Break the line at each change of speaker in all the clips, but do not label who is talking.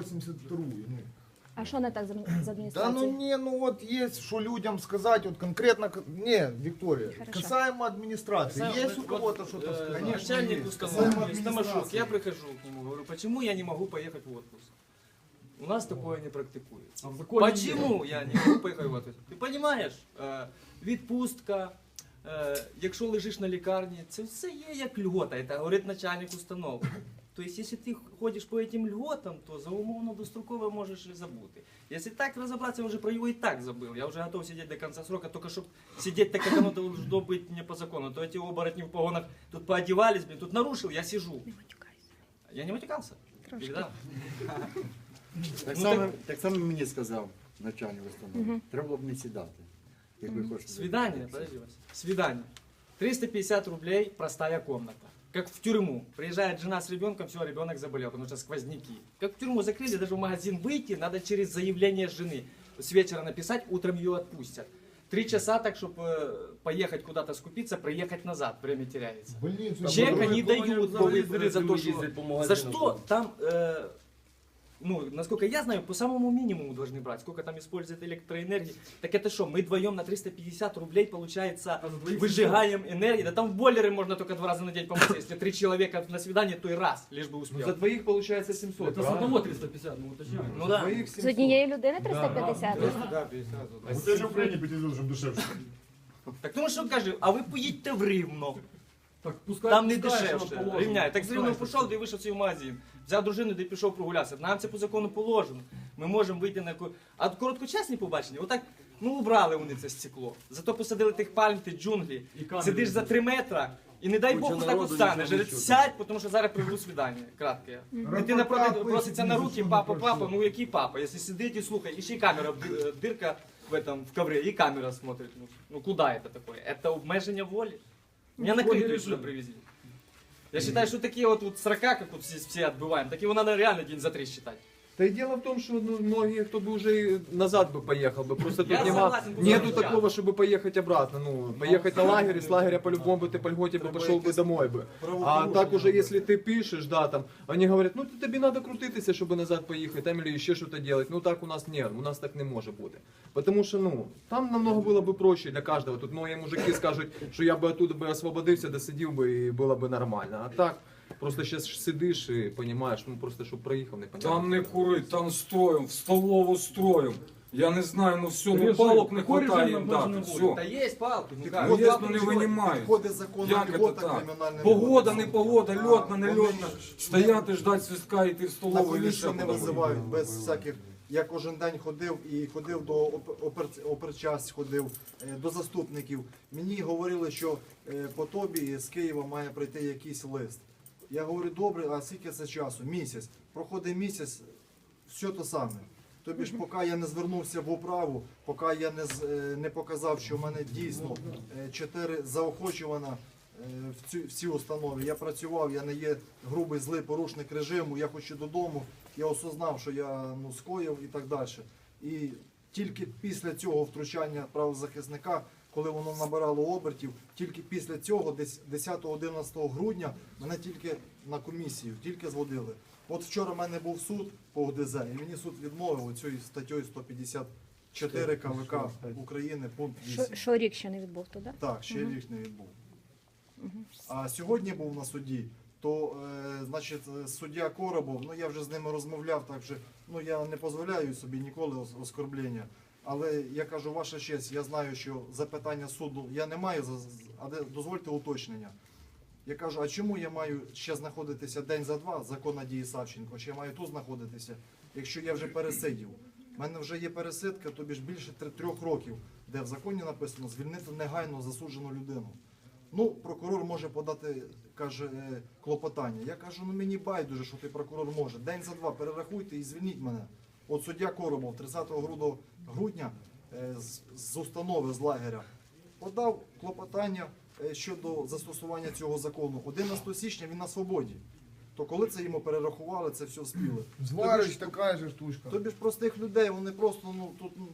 82 ну.
А що не так з адмі- з
Да
адміністрацією?
ну не, ну вот есть, что людям сказать, вот конкретно, к- не, Виктория,
Хорошо.
касаемо администрации, есть у кого-то что-то
э,
сказать?
Начальник
есть.
установки, Стамашук, я прихожу к нему, говорю, почему я не могу поехать в отпуск? У нас такое не практикуется.
А в законе
Почему я не можу поїхати в отпуск? Ти розумієш, е, відпустка, е, якщо лежиш на лікарні, це все є як льгота, це говорить начальник установки. Тобто, якщо ти ходиш по цим льготам, то за умовно достроково можеш і забути. Якщо так розібратися, я вже про його і так забив. Я вже готов сидіти до кінця срока, тільки щоб сидіти так, як воно должно бути не по закону. То ці оборотні в погонах тут поодівались, блін, тут нарушив, я сижу.
Не матюкайся.
Я не матюкався.
Трошки.
Да.
Так
Ну,
само,
так-
так само мені сказав начальник установи.
Мгм.
Треба було б не сідати. Як ви хочете.
Свидание, подожди, Вася. Свидание. 350 рублей простая комната. Как в тюрьму. Приезжает жена с ребенком, все, ребенок заболел, потому что сквозняки. Как в тюрьму закрыли, даже в магазин выйти, надо через заявление жены. С вечера написать, утром ее отпустят. Три часа так, чтобы поехать куда-то скупиться, приехать назад, время теряется.
В больницу.
Чек
Там
они
Такого
дают
не
по
взагалі
выбору за то,
зрителі
что...
їздять по
За
магазинам.
что там, э, ну, насколько я знаю, по самому минимуму должны брать. Сколько там использует электроэнергии. Так это что, мы вдвоем на 350 рублей, получается,
А за двоих
выжигаем энергию. Да там в бойлеры можно только два раза на день помыться. Если три человека на свидание, то и раз, лишь бы
Ну,
успел.
за двоих получается 700.
Это
Это
за
за одного 350, ну уточняю.
Ну да.
З однієї людини 350?
Да, 50.
Ну, Це ж в Україні підійдуть, щоб дешевше.
Так тому що каже, а ви поїдьте в Рівно.
Так пускай
Там не
пускай,
дешевше.
що положено,
Рівняє. Так з
пускай,
Рівно
що
пішов, де вийшов свій магазин. Взяв дружину, де пішов прогулятися. Нам це по закону положено. Ми можемо вийти на ко- А короткочасні побачення, отак, ну убрали вони це стекло. Зато посадили тих пальм, ті джунглі.
І камери
Сидиш за три метри. І не дай
Куча
Бог так
народу,
от станеш.
нічого не
Говорить,
чути.
сядь, тому що зараз приведу свідання. Кратке. Дитина
Рапорта
проти- проситься на
пишуть,
руки,
що не
папа,
пройшло.
папа, ну який папа? Якщо сидить і слухай, і ще й камера, ди- дирка в этом, в ковре, і камера смотрит. Ну, ну куда это такое? Это обмеження волі. Меня на
Воле
крытую
режим.
сюда привезли. Я считаю, что такие вот, вот срока, как вот все, все отбываем, такие его надо реально день за три считать.
Да и дело в том, что ну, многие, кто бы уже и назад бы поехал бы, просто
Я
тут нема,
согласен, тут
нету
согласен.
такого, чтобы поехать обратно, ну, поехать на лагерь, и с лагеря по-любому бы ты по льготе бы пошел бы домой бы. А так уже, если ты пишешь, да, там, они говорят, ну тобі надо крутитися, щоб назад поїхати, там, или ще щось делать. Ну так у нас ні, у нас так не може бути. Потому що, ну, там намного було б проще для кожного. Тут многие мужики скажуть, що я би оттуда би освободився, досидів би і було б нормально. А так, просто зараз сидиш і розумієш, ну просто щоб проїхав, не понятно.
Там не курить, там строим, в столову строим. Я не знаю, ну все, ну
Режим.
палок не
Какой
хватает
режим
им
обмеженной
дати.
воли?
Да
Все.
есть палки, ну
Так
как?
вот,
ну, не винімають.
Підходить закону
Як це
льгота
так?
кримінальна
Погода, не погода, льотна, не льотна.
вони
Стояти, ждать свистка, йти в
На
столову і
комісію
ще
не
куди
визивають без всяких. Я кожен день ходив і ходив до оп- опер- оперчас, ходив е, до заступників. Мені говорили, що е, по тобі з Києва має прийти якийсь лист. Я говорю, добре, а скільки це часу? Місяць. Проходить місяць, все то саме. Тобі ж, поки я не звернувся в управу, поки я не, е, не показав, що в мене дійсно е, чотири заохочувана е, в цю в цій установі. Я працював, я не є грубий злий порушник режиму, я хочу додому, я осознав, що я ну, скоїв і так далі. І тільки після цього втручання правозахисника, коли воно набирало обертів, тільки після цього, десь 10-11 грудня, мене тільки на комісію, тільки зводили. От вчора в мене був суд по ОДЗ, і мені суд відмовив цією статтею 154 КВК України, пункт 8.
Що, що рік ще не відбув туди?
Так, ще рік не відбув. А сьогодні був на суді, то е, значить е, суддя Коробов, ну я вже з ними розмовляв, так що ну я не дозволяю собі ніколи оскорблення. Але я кажу, ваша честь, я знаю, що запитання суду я не маю, але дозвольте уточнення. Я кажу, а чому я маю ще знаходитися день за два, закон Надії Савченко, чи я маю тут знаходитися, якщо я вже пересидів? У мене вже є пересидка, тобі ж більше трьох років, де в законі написано звільнити негайно засуджену людину. Ну, прокурор може подати, каже, е, клопотання. Я кажу, ну мені байдуже, що ти прокурор може. День за два перерахуйте і звільніть мене. От суддя Коробов 30 грудня, е, з, установи з лагеря подав клопотання е, щодо застосування цього закону. 11 січня він на свободі. То коли це йому перерахували, це все спіли. Зварич така ж штучка. Тобі ж простих людей, вони просто ну тут ну,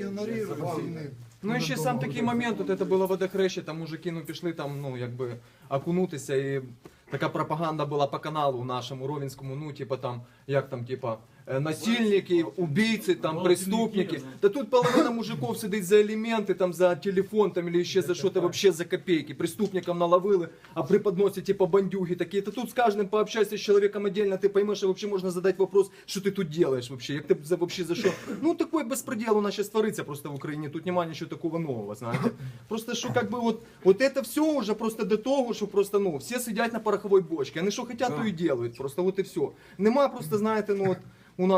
Ігнорують.
Ну і ще сам такий момент, от це було водохреще, там мужики ну, пішли там, ну, якби окунутися, і така пропаганда була по каналу нашому Ровенському, ну, типа там, як там, типа, е, насильники, убійці, там, преступники. Та тут половина мужиков сидить за елементи, там, за телефон, там, или ще за що-то, вообще за копейки. Преступникам наловили, а преподносять, типа, бандюги такие. Та тут з кожним пообщайся з чоловіком отдельно, ти поймеш, що вообще можна задати вопрос, що ти тут делаешь вообще, як ти за, вообще за що. Ну, такой безпредел у нас сейчас творится просто в Україні, тут немає нічого такого нового, знаєте. Просто що, как бы, вот, вот это все уже просто до того, що просто, ну, всі сидять на пороховой бочці, вони що хотять, то і делають, просто вот і все. Нема просто, знаєте, ну, от,